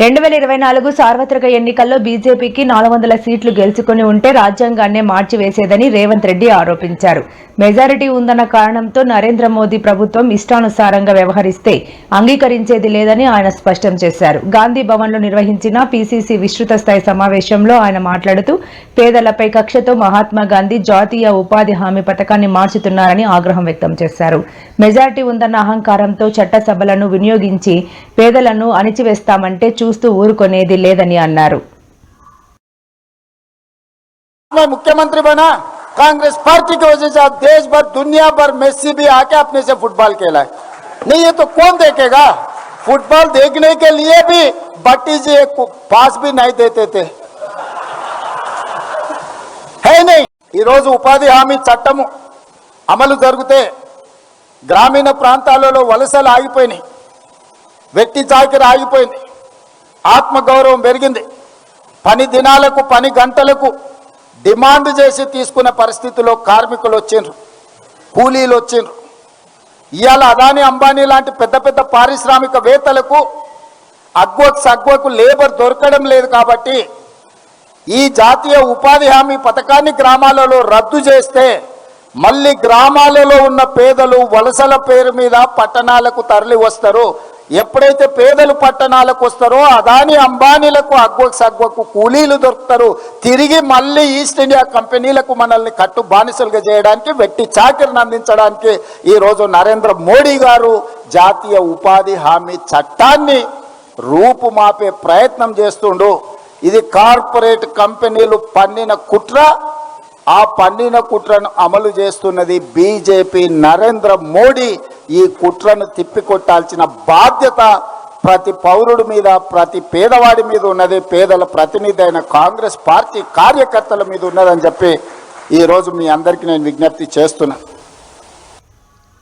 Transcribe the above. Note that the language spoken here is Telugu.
రెండు వేల ఇరవై నాలుగు సార్వత్రిక ఎన్నికల్లో బీజేపీకి నాలుగు వందల సీట్లు గెలుచుకుని ఉంటే రాజ్యాంగాన్నే మార్చివేసేదని రేవంత్ రెడ్డి ఆరోపించారు. మెజారిటీ ఉందన్న కారణంతో నరేంద్ర మోదీ ప్రభుత్వం ఇష్టానుసారంగా వ్యవహరిస్తే అంగీకరించేది లేదని ఆయన స్పష్టం చేశారు. గాంధీ భవన్లో నిర్వహించిన పీసీసీ విస్తృత స్థాయి సమావేశంలో ఆయన మాట్లాడుతూ పేదలపై కక్షతో మహాత్మా గాంధీ జాతీయ ఉపాధి హామీ పథకాన్ని మార్చుతున్నారని ఆగ్రహం వ్యక్తం చేశారు. మెజారిటీ ఉందన్న అహంకారంతో చట్టసభలను వినియోగించి పేదలను అణిచివేస్తామంటే చూస్తూ ఊరుకొనేది లేదని అన్నారు मैं मुख्यमंत्री बना कांग्रेस पार्टी की वजह से आज देश भर दुनिया भर मेसी भी आके अपने से फुटबॉल खेला है नहीं ये तो कौन देखेगा फुटबॉल देखने के लिए भी भट्टी जी एक पास भी नहीं देते थे है नहीं ఈ రోజు ఉపాధి హామీ చట్టము అమలు జరిగితే గ్రామీణ ప్రాంతాలలో వలసలు ఆగిపోయినాయి వెట్టి చాకిరి ఆగిపోయింది ఆత్మగౌరవం పెరిగింది. పని దినాలకు పని గంటలకు డిమాండ్ చేసి తీసుకునే పరిస్థితిలో కార్మికులు వచ్చిండ్రు. కూలీలు వచ్చిండ్రు. ఇవాళ అదాని అంబానీ లాంటి పెద్ద పెద్ద పారిశ్రామికవేత్తలకు అగ్వకు సగ్వకు లేబర్ దొరకడం లేదు కాబట్టి ఈ జాతీయ ఉపాధి హామీ పథకాన్ని గ్రామాలలో రద్దు చేస్తే మళ్ళీ గ్రామాలలో ఉన్న పేదలు వలసల పేరు మీద పట్టణాలకు తరలి వస్తారు ఎప్పుడైతే పేదలు పట్టణాలకు వస్తారో అదాని అంబానీలకు అగ్వకు సగ్వకు కూలీలు దొరుకుతారు. తిరిగి మళ్ళీ ఈస్ట్ ఇండియా కంపెనీలకు మనల్ని కట్టు బానిసలుగా చేయడానికి వెట్టి చాకిరిని అందించడానికి ఈరోజు నరేంద్ర మోడీ గారు జాతీయ ఉపాధి హామీ చట్టాన్ని రూపుమాపే ప్రయత్నం చేస్తుండు. ఇది కార్పొరేట్ కంపెనీలు పన్నిన కుట్ర ఆ పన్నిన కుట్రను అమలు చేస్తున్నది బీజేపీ నరేంద్ర మోడీ. ఈ కుట్రను తిప్పికొట్టాల్సిన బాధ్యత ప్రతి పౌరుడి మీద ప్రతి పేదవాడి మీద ఉన్నది. పేదల ప్రతినిధి అయిన కాంగ్రెస్ పార్టీ కార్యకర్తల మీద ఉన్నదని చెప్పి ఈరోజు మీ అందరికీ నేను విజ్ఞప్తి చేస్తున్నాను